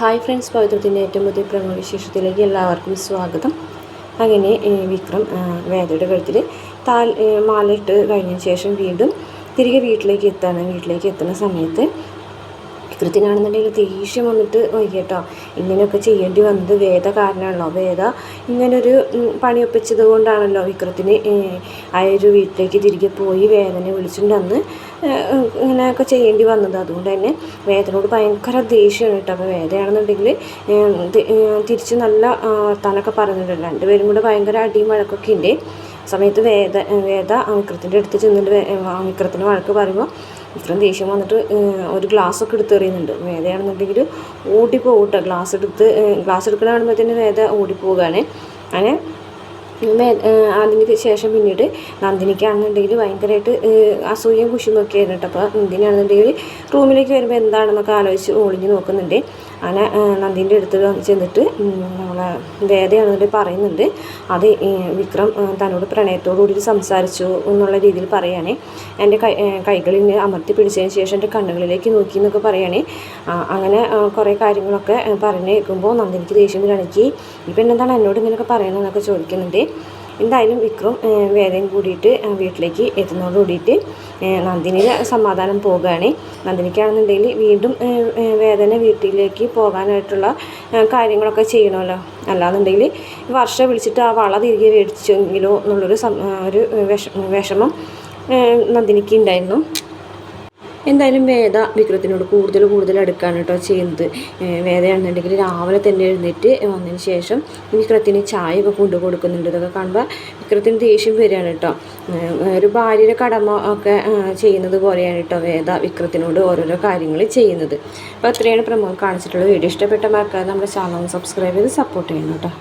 Hi friends പവിത്രത്തിന്റെ ഏറ്റവും പുതിയ പ്രമുഖ വിശേഷത്തിലേക്ക് എല്ലാവർക്കും സ്വാഗതം. അങ്ങനെ വിക്രം വേദയുടെ കഴുത്തിൽ താൽ മാലയിട്ട് കഴിഞ്ഞതിന് ശേഷം വീണ്ടും തിരികെ വീട്ടിലേക്ക് എത്താണ് വീട്ടിലേക്ക് എത്തുന്ന സമയത്ത് വിക്രത്തിനാണെന്നുണ്ടെങ്കിൽ ദേഷ്യം വന്നിട്ട് വയ്യട്ടോ ഇങ്ങനെയൊക്കെ ചെയ്യേണ്ടി വന്നത് വേദ കാരണമാണല്ലോ വേദ ഇങ്ങനൊരു പണിയൊപ്പിച്ചത് കൊണ്ടാണല്ലോ വിക്രത്തിന് ആ ഒരു വീട്ടിലേക്ക് തിരികെ പോയി വേദനെ വിളിച്ചിട്ടുണ്ടെന്ന് ഇങ്ങനെയൊക്കെ ചെയ്യേണ്ടി വന്നത്. അതുകൊണ്ട് തന്നെ വേദനോട് ഭയങ്കര ദേഷ്യമാണ് കേട്ടോ. അപ്പോൾ വേദയാണെന്നുണ്ടെങ്കിൽ തിരിച്ച് നല്ല വർത്താനൊക്കെ പറയുന്നുണ്ട് രണ്ടുപേരും കൂടെ ഭയങ്കര അടിയും വഴക്കൊക്കെ ഉണ്ട്. സമയത്ത് വേദ വേദ അമിക്രത്തിന്റെ അടുത്ത് ചെന്നിട്ട് അമിക്രത്തിന് വഴക്ക് പറയുമ്പോൾ ഇത്രയും ദേഷ്യം വന്നിട്ട് ഒരു ഗ്ലാസ് ഒക്കെ എടുത്ത് എറിയുന്നുണ്ട്. വേദയാണെന്നുണ്ടെങ്കിൽ ഓടിപ്പോകും കേട്ടോ. ഗ്ലാസ് എടുത്ത് ഗ്ലാസ് എടുക്കണ കാണുമ്പോഴത്തേന് വേദ ഓടിപ്പോവുകയാണ്. അങ്ങനെ അതിന് ശേഷം പിന്നീട് നന്ദിനിക്കാണെന്നുണ്ടെങ്കിൽ ഭയങ്കരമായിട്ട് അസൂയയും കുശുമൊക്കെ ആയിരുന്നു. കേട്ടോ അപ്പോൾ നന്ദിനിയാണെന്നുണ്ടെങ്കിൽ റൂമിലേക്ക് വരുമ്പോൾ എന്താണെന്നൊക്കെ ആലോചിച്ച് ഒളിഞ്ഞ് നോക്കുന്നുണ്ട്. അങ്ങനെ നന്ദിന്റെ അടുത്ത് ചെന്നിട്ട് നമ്മളെ വേദയാണെന്നുണ്ടെങ്കിൽ പറയുന്നുണ്ട്. അത് വിക്രം തന്നോട് പ്രണയത്തോടു കൂടി സംസാരിച്ചു എന്നുള്ള രീതിയിൽ പറയുകയാണേ എന്റെ കൈ കൈകളിൽ അമർത്തി പിടിച്ചതിന് ശേഷം എന്റെ കണ്ണുകളിലേക്ക് നോക്കി എന്നൊക്കെ പറയുകയാണെ അങ്ങനെ കുറേ കാര്യങ്ങളൊക്കെ പറഞ്ഞേക്കുമ്പോൾ നന്ദിനിക്ക് ദേഷ്യം വരികയാണെങ്കിൽ ഇപ്പം എന്താണ് എന്നോട് ഇങ്ങനെയൊക്കെ പറയണമെന്നൊക്കെ ചോദിക്കുന്നുണ്ട്. എന്തായാലും വിക്രം വേദയും കൂടിയിട്ട് വീട്ടിലേക്ക് എത്തുന്നതോട് കൂടിയിട്ട് നന്ദിനിയുടെ സമാധാനം പോവുകയാണ്. നന്ദിനിക്കാണെന്നുണ്ടെങ്കിൽ വീണ്ടും വേദന വീട്ടിലേക്ക് പോകാനായിട്ടുള്ള കാര്യങ്ങളൊക്കെ ചെയ്യണമല്ലോ. അല്ലാന്നുണ്ടെങ്കിൽ വർഷം വിളിച്ചിട്ട് ആ വള തിരികെ മേടിച്ചെങ്കിലോ എന്നുള്ളൊരു ഒരു വിഷ വിഷമം നന്ദിനിക്ക് ഉണ്ടായിരുന്നു. എന്തായാലും വേദ വിക്രത്തിനോട് കൂടുതൽ കൂടുതൽ അടുക്കാണ് കേട്ടോ ചെയ്യുന്നത്. വേദയാണെന്നുണ്ടെങ്കിൽ രാവിലെ തന്നെ എഴുന്നേറ്റ് വന്നതിന് ശേഷം വിക്രത്തിന് ചായയൊക്കെ കൊണ്ടു കൊടുക്കുന്നുണ്ട്. ഇതൊക്കെ കാണുമ്പോൾ വിക്രത്തിന് ദേഷ്യം വരികയാണ് കേട്ടോ. ഒരു ഭാര്യയുടെ കടമ ഒക്കെ ചെയ്യുന്നത് പോലെയാണ് കേട്ടോ വേദ വിക്രത്തിനോട് ഓരോരോ കാര്യങ്ങൾ ചെയ്യുന്നത്. അപ്പോൾ അത്രയാണ് പ്രമുഖം കാണിച്ചിട്ടുള്ള വീഡിയോ. ഇഷ്ടപ്പെട്ട മറക്കാതെ നമ്മുടെ ചാനൽ സബ്സ്ക്രൈബ് ചെയ്ത് സപ്പോർട്ട് ചെയ്യണം കേട്ടോ.